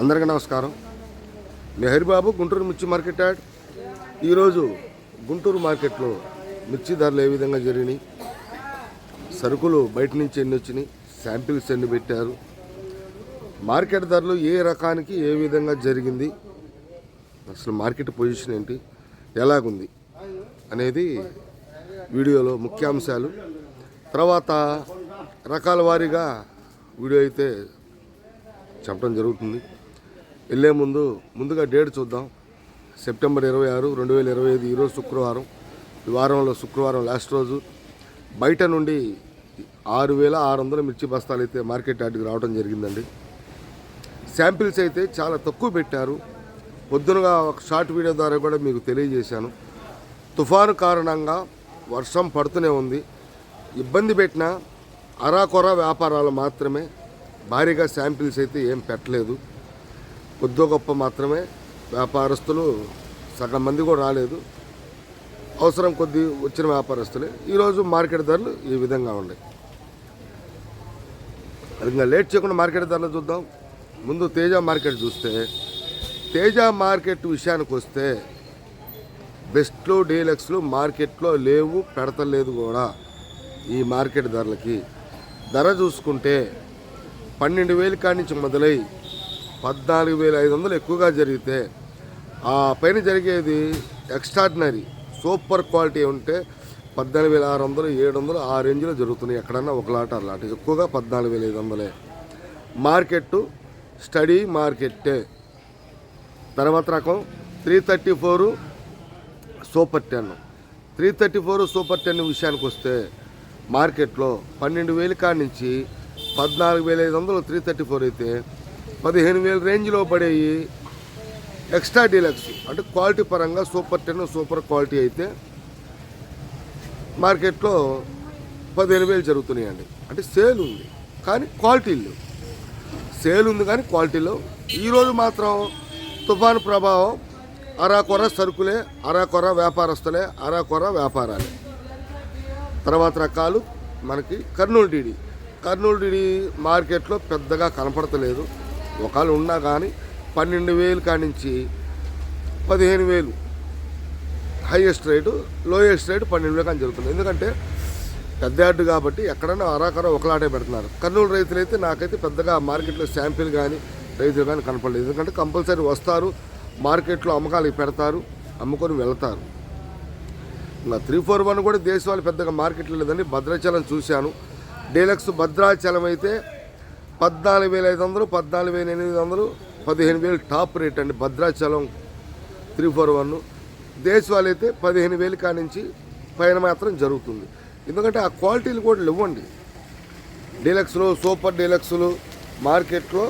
అందరికీ నమస్కారం. మెహర్ బాబు గుంటూరు మిర్చి మార్కెట్ యాడ్. ఈరోజు గుంటూరు మార్కెట్లో మిర్చి ధరలు ఏ విధంగా జరిగినాయి? సరుకులు బయట నుంచి ఎన్ని వచ్చినాయి? శాంపిల్స్ ఎన్ని పెట్టారు? మార్కెట్ ధరలు ఏ రకానికి ఏ విధంగా జరిగింది? అసలు మార్కెట్ పొజిషన్ ఏంటి? ఎలాగుంది? అనేది వీడియోలో ముఖ్యాంశాలు. తర్వాత రకాల వారీగా వీడియో అయితే చెప్పడం జరుగుతుంది. వెళ్ళే ముందు ముందుగా డేట్ చూద్దాం. సెప్టెంబర్ ఇరవై ఆరు రెండు వేల ఇరవై ఐదు ఈరోజు శుక్రవారం. ఈ వారంలో శుక్రవారం లాస్ట్ రోజు. బయట నుండి ఆరు వేల ఆరు వందల మిర్చి బస్తాలు అయితే మార్కెట్ యార్డ్కి రావడం జరిగిందండి. శాంపిల్స్ అయితే చాలా తక్కువ పెట్టారు. పొద్దునగా ఒక షార్ట్ వీడియో ద్వారా కూడా మీకు తెలియజేశాను. తుఫాను కారణంగా వర్షం పడుతూనే ఉంది. ఇబ్బంది పెట్టిన అరాకొర వ్యాపారాలు మాత్రమే. భారీగా శాంపిల్స్ అయితే ఏం పెట్టలేదు. కొద్దో గొప్ప మాత్రమే వ్యాపారస్తులు సగం మంది కూడా రాలేదు. అవసరం కొద్ది వచ్చిన వ్యాపారస్తులే. ఈరోజు మార్కెట్ ధరలు ఈ విధంగా ఉన్నాయి. అది ఇంకా లేట్ చేయకుండా మార్కెట్ ధరలు చూద్దాం. ముందు తేజ మార్కెట్ చూస్తే తేజ మార్కెట్ విషయానికి వస్తే బెస్ట్లు డీలక్స్లు మార్కెట్లో లేవు పెడతలేదు కూడా ఈ మార్కెట్ ధరలకి. ధర చూసుకుంటే పన్నెండు వేలు కాడి నుంచి మొదలై పద్నాలుగు వేల ఐదు వందలు ఎక్కువగా జరిగితే ఆ పైన జరిగేది ఎక్స్ట్రాడినరీ సూపర్ క్వాలిటీ ఉంటే పద్నాలుగు వేల ఆరు వందలు ఏడు వందలు ఆ రేంజ్లో జరుగుతున్నాయి. ఎక్కడన్నా ఒక లాట అలా ఎక్కువగా పద్నాలుగు వేల ఐదు వందలే. మార్కెట్ స్టడీ మార్కెట్టే. తర్వాత రకం three thirty four super ten. Three thirty four super ten విషయానికి వస్తే మార్కెట్లో పన్నెండు వేలు కాడి నుంచి పద్నాలుగు వేల ఐదు వందలు త్రీ థర్టీ ఫోర్ అయితే పదిహేను వేల రేంజ్లో పడేవి ఎక్స్ట్రా డీలక్స్. అంటే క్వాలిటీ పరంగా సూపర్ టెన్ సూపర్ క్వాలిటీ అయితే మార్కెట్లో పదిహేను వేలు జరుగుతున్నాయండి. అంటే సేల్ ఉంది కానీ క్వాలిటీ లేవు. సేల్ ఉంది కానీ క్వాలిటీలో ఈరోజు మాత్రం తుఫాను ప్రభావం అరాకొర సరుకులే అరాకొర వ్యాపారస్తులే అరాకొర వ్యాపారాలే. తర్వాత రకాలు మనకి కర్నూలు డీడీ. కర్నూలు డీడీ మార్కెట్లో పెద్దగా కనపడతలేదు. ఒకళ్ళు ఉన్నా కానీ పన్నెండు వేలు కానించి పదిహేను వేలు. హైయెస్ట్ రేటు లోయెస్ట్ రేటు పన్నెండు వేలు కానీ జరుగుతుంది. ఎందుకంటే పెద్ద యార్డు కాబట్టి ఎక్కడన్నా అరాకర ఒకలాటే పెడుతున్నారు. కర్నూలు రైతులు అయితే నాకైతే పెద్దగా మార్కెట్లో శాంపిల్ కానీ రైతులు కానీ కనపడలేదు. ఎందుకంటే కంపల్సరీ వస్తారు మార్కెట్లో అమ్మకాలకి పెడతారు అమ్ముకొని వెళ్తారు. ఇంకా త్రీ ఫోర్ వన్ కూడా దేశవాళ్ళు పెద్దగా మార్కెట్లో లేదని భద్రాచలం చూశాను. డీలక్స్ భద్రాచలం అయితే పద్నాలుగు వేల ఐదు వందలు పద్నాలుగు వేల ఎనిమిది వందలు పదిహేను వేలు టాప్ రేట్ అండి భద్రాచలం త్రీ ఫోర్ వన్. దేశవాళీ అయితే పదిహేను వేలు కానించి పైన మాత్రం జరుగుతుంది. ఎందుకంటే ఆ క్వాలిటీలు కూడా ఇవ్వండి డీలక్స్లు సూపర్ డీలక్స్లు మార్కెట్లో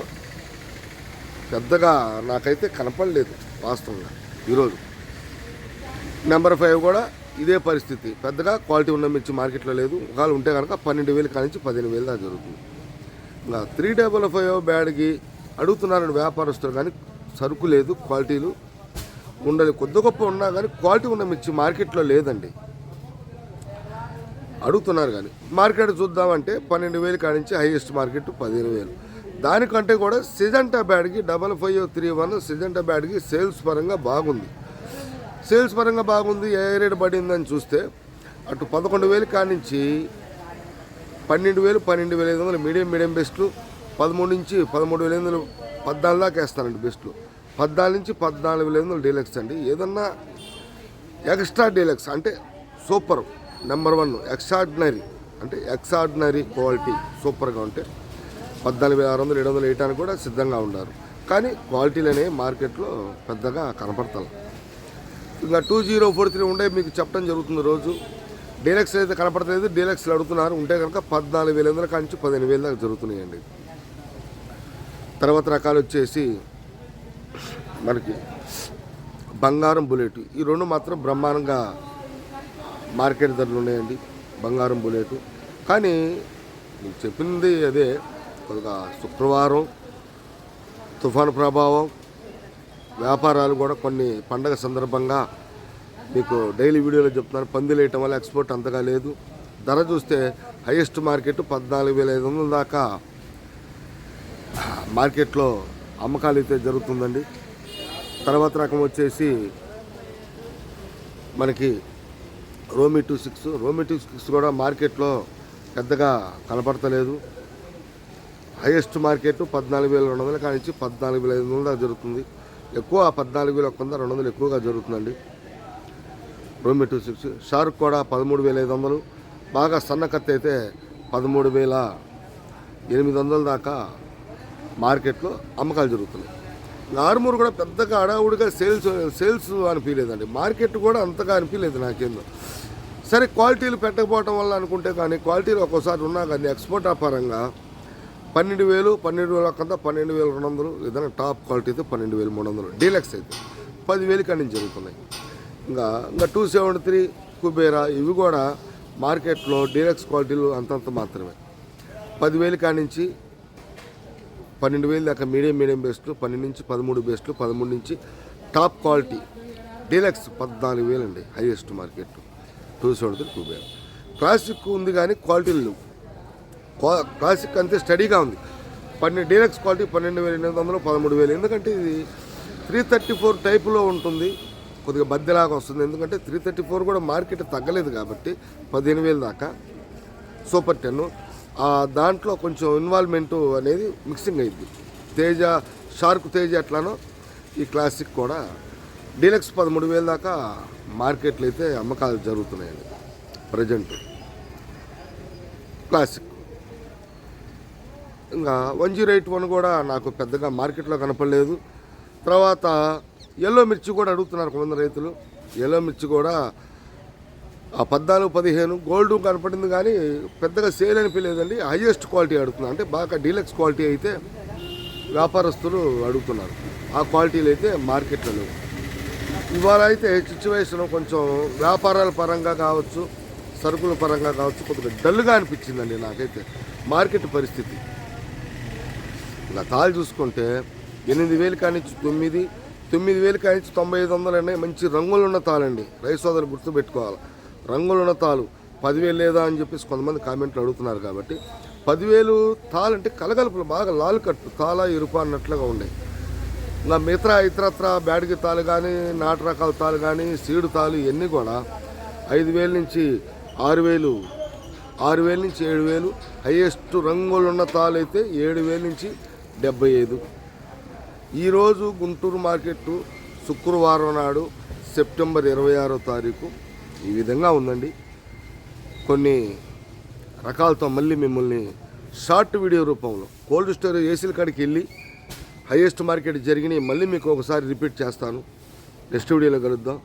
పెద్దగా నాకైతే కనపడలేదు వాస్తవంగా ఈరోజు. నెంబర్ ఫైవ్ కూడా ఇదే పరిస్థితి. పెద్దగా క్వాలిటీ ఉన్న మిర్చి మార్కెట్లో లేదు. ఒకవేళ ఉంటే కనుక పన్నెండు వేలు కానించి పదిహేను వేలు దాకా జరుగుతుంది. త్రీ డబల్ ఫైవ్ బ్యాడ్కి అడుగుతున్నారని వ్యాపారస్తులు కానీ సరుకు లేదు క్వాలిటీలు ఉండదు. కొద్ది గొప్ప ఉన్నా కానీ క్వాలిటీ ఉన్న మిర్చి మార్కెట్లో లేదండి. అడుగుతున్నారు కానీ. మార్కెట్ చూద్దామంటే పన్నెండు వేలు కాడించి హైయెస్ట్ మార్కెట్ పదిహేను వేలు. దానికంటే కూడా Syngenta బ్యాడ్కి double five three one Syngenta బ్యాడ్కి sales పరంగా బాగుంది. సేల్స్ పరంగా బాగుంది ఏ రేటు పడిందని చూస్తే అటు పదకొండు వేలు కానించి పన్నెండు వేలు పన్నెండు వేల ఐదు వందలు మీడియం మీడియం బెస్ట్లు. పదమూడు నుంచి పదమూడు వేల ఐదు వందలు పద్నాలుగు దాకా వేస్తానండి బెస్ట్లు. పద్నాలుగు నుంచి పద్నాలుగు వేల ఐదు వందలు డీలక్స్ అండి. ఏదన్నా ఎక్స్ట్రా డీలక్స్ అంటే సూపర్. Number one extraordinary. అంటే ఎక్స్ట్రాడినరీ క్వాలిటీ సూపర్గా ఉంటే పద్నాలుగు వేల ఆరు వందలు ఏడు వందలు వేయడానికి కూడా సిద్ధంగా ఉన్నారు. కానీ క్వాలిటీలు అనేవి మార్కెట్లో పెద్దగా కనపడతాం ఇంకా టూ జీరో ఫోర్ త్రీ ఉండే మీకు చెప్పడం జరుగుతుంది రోజు. డీలక్స్ అయితే కనపడలేదు డీలక్స్లు అడుగుతున్నారు ఉంటే కనుక పద్నాలుగు వేల వందల కాంచి పదిహేను వేల దాకా జరుగుతున్నాయండి. తర్వాత రకాలు వచ్చేసి మనకి బంగారం బుల్లెట్. ఈ రెండు మాత్రం బ్రహ్మాండంగా మార్కెట్ ధరలు ఉన్నాయండి బంగారం బుల్లెట్. కానీ మీకు చెప్పింది అదే కొద్దిగా శుక్రవారం తుఫాను ప్రభావం వ్యాపారాలు కూడా కొన్ని పండగ సందర్భంగా మీకు డైలీ వీడియోలో చెప్తున్నాను పందిలు వేయటం వల్ల ఎక్స్పోర్ట్ అంతగా లేదు. ధర చూస్తే హైయెస్ట్ మార్కెట్ పద్నాలుగు వేల ఐదు వందల దాకా మార్కెట్లో అమ్మకాలు అయితే జరుగుతుందండి. తర్వాత రకం వచ్చేసి మనకి రోమి టూ సిక్స్. రోమి టూ సిక్స్ కూడా మార్కెట్లో పెద్దగా కనపడతలేదు. హైయెస్ట్ మార్కెట్ పద్నాలుగు వేల రెండు వందల కానించి పద్నాలుగు వేల ఐదు వందల దాకా జరుగుతుంది. ఎక్కువ పద్నాలుగు వేల ఒక వంద రెండు వందలు ఎక్కువగా జరుగుతుందండి. రోమి టూ సిక్స్ షార్క్ కూడా పదమూడు వేల ఐదు వందలు బాగా సన్న కత్తి అయితే పదమూడు వేల ఎనిమిది వందల దాకా మార్కెట్లో అమ్మకాలు జరుగుతున్నాయి. ఆర్మూర్ కూడా పెద్దగా అడావుడిగా సేల్స్ సేల్స్ అనిపించలేదండి మార్కెట్ కూడా అంతగా అనిపించలేదు నాకేందో. సరే క్వాలిటీలు పెట్టకపోవటం వల్ల అనుకుంటే కానీ క్వాలిటీలు ఒక్కోసారి ఉన్నా కానీ ఎక్స్పోర్ట్ పరంగా పన్నెండు వేలు పన్నెండు వేల కంతా పన్నెండు వేల రెండు వందలు ఏదైనా టాప్ క్వాలిటీ అయితే పన్నెండు వేల మూడు వందలు. డీలక్స్ అయితే పదివేలు కానీ జరుగుతున్నాయి. ఇంకా ఇంకా టూ సెవెంటీ త్రీ కుబేరా ఇవి కూడా మార్కెట్లో డీలక్స్ క్వాలిటీలు అంతంత మాత్రమే. పదివేలు కానించి నుంచి పన్నెండు వేలు దాకా మీడియం మీడియం బెస్ట్లు పన్నెండు నుంచి పదమూడు బెస్ట్లు పదమూడు నుంచి టాప్ క్వాలిటీ డీలక్స్ పద్నాలుగు వేలు అండి highest market. Two seventy three Kubera classic ఉంది కానీ క్వాలిటీలు లేవు. క్వా- క్లాసిక్ అంతే స్టడీగా ఉంది. పన్నెండు డీలక్స్ క్వాలిటీ పన్నెండు వేల ఎనిమిది వందలు పదమూడు వేలు. ఎందుకంటే ఇది త్రీ థర్టీ ఫోర్ టైపులో ఉంటుంది. కొద్దిగా బద్దెలాగా వస్తుంది. ఎందుకంటే త్రీ థర్టీ ఫోర్ కూడా మార్కెట్ తగ్గలేదు కాబట్టి పదిహేను వేలు దాకా. సూపర్ టెన్ దాంట్లో కొంచెం ఇన్వాల్వ్మెంట్ అనేది మిక్సింగ్ అయింది. తేజ షార్క్ తేజ ఎట్లానో ఈ క్లాసిక్ కూడా డీలక్స్ పదమూడు వేల దాకా మార్కెట్లో అయితే అమ్మకాలు జరుగుతున్నాయండి. ప్రజెంట్ క్లాసిక్ ఇంకా వన్ జీరో ఎయిట్ వన్ కూడా నాకు పెద్దగా మార్కెట్లో కనపడలేదు. తర్వాత ఎల్లో మిర్చి కూడా అడుగుతున్నారు కొంతమంది రైతులు. ఎల్లో మిర్చి కూడా ఆ పద్నాలుగు పదిహేను గోల్డ్ కనపడింది కానీ పెద్దగా సేల్ అనిపించలేదండి. హైయెస్ట్ క్వాలిటీ అడుగుతున్నారు. అంటే బాగా డీలక్స్ క్వాలిటీ అయితే వ్యాపారస్తులు అడుగుతున్నారు. ఆ క్వాలిటీలు అయితే మార్కెట్లో లేవు ఇవాళ అయితే సిచ్యువేషన్ కొంచెం వ్యాపారాల పరంగా కావచ్చు సరుకుల పరంగా కావచ్చు కొద్దిగా డల్గా అనిపించిందండి నాకైతే. మార్కెట్ పరిస్థితి. ఇలా తాళ్ళు చూసుకుంటే ఎనిమిది వేలు కానించి తొమ్మిది తొమ్మిది వేలు కానించి తొంభై ఐదు వందలు అండి మంచి రంగులున్న తాళండి. రైస్ సోదరులు గుర్తుపెట్టుకోవాలి రంగులున్న తాలు పదివేలు లేదా అని చెప్పేసి కొంతమంది కామెంట్లు అడుగుతున్నారు కాబట్టి పదివేలు తాళంటే అంటే కలగలుపులు బాగా లాలు కట్టు తాళ ఇరుప అన్నట్లుగా ఉండే. నా మిగతా ఇతరత్ర బ్యాడ్గి తాలు కానీ నాటు రకాల తాలు కానీ సీడు తాలు ఇవన్నీ కూడా ఐదు వేల నుంచి ఆరు వేలు ఆరు వేల నుంచి ఏడు వేలు హైయెస్ట్ రంగులున్న తాలు అయితే ఏడు వేల నుంచి డెబ్బై ఐదు. ఈరోజు గుంటూరు మార్కెట్ శుక్రవారం నాడు సెప్టెంబర్ ఇరవై ఆరో తారీఖు ఈ విధంగా ఉందండి. కొన్ని రకాలతో మళ్ళీ మిమ్మల్ని షార్ట్ వీడియో రూపంలో కోల్డ్ స్టోర్ ఏసీల కాడికి వెళ్ళి హైయెస్ట్ మార్కెట్ జరిగినాయి మళ్ళీ మీకు ఒకసారి రిపీట్ చేస్తాను. నెక్స్ట్ వీడియోలో కలుద్దాం.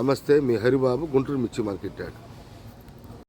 నమస్తే మీ హరిబాబు గుంటూరు మిర్చి మార్కెట్ యాడ్.